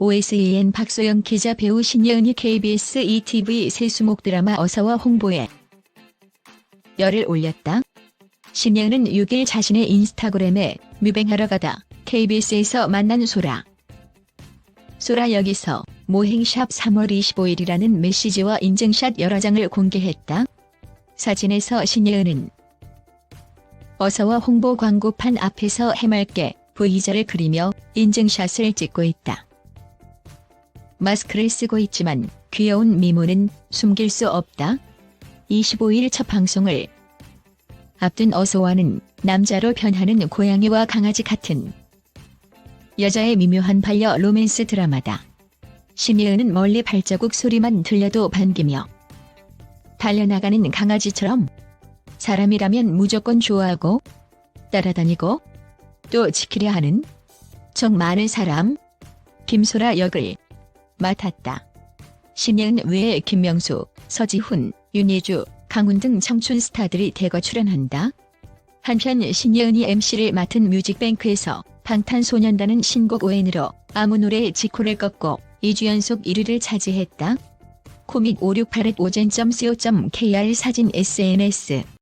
OSEN 박소영 기자 배우 신예은이 KBS ETV 세수목 드라마 어서와 홍보에 열을 올렸다. 신예은은 6일 자신의 인스타그램에 뮤뱅하러 가다 KBS에서 만난 소라. 소라 여기서 모행샵 3월 25일이라는 메시지와 인증샷 여러 장을 공개했다. 사진에서 신예은은 어서와 홍보 광고판 앞에서 해맑게 V자를 그리며 인증샷을 찍고 있다. 마스크를 쓰고 있지만 귀여운 미모는 숨길 수 없다. 25일 첫 방송을 앞둔 어서와는 남자로 변하는 고양이와 강아지 같은 여자의 미묘한 반려 로맨스 드라마다. 심예은은 멀리 발자국 소리만 들려도 반기며 달려나가는 강아지처럼 사람이라면 무조건 좋아하고 따라다니고 또 지키려 하는 정 많은 사람 김소라 역을 맡았다. 심예은 외에 김명수, 서지훈, 윤예주, 강훈 등 청춘 스타들이 대거 출연한다. 한편 신예은이 MC를 맡은 뮤직뱅크에서 방탄소년단은 신곡 ON으로 아무 노래 지코를 꺾고 2주 연속 1위를 차지했다. 코믹 568 오젠.co.kr 사진 SNS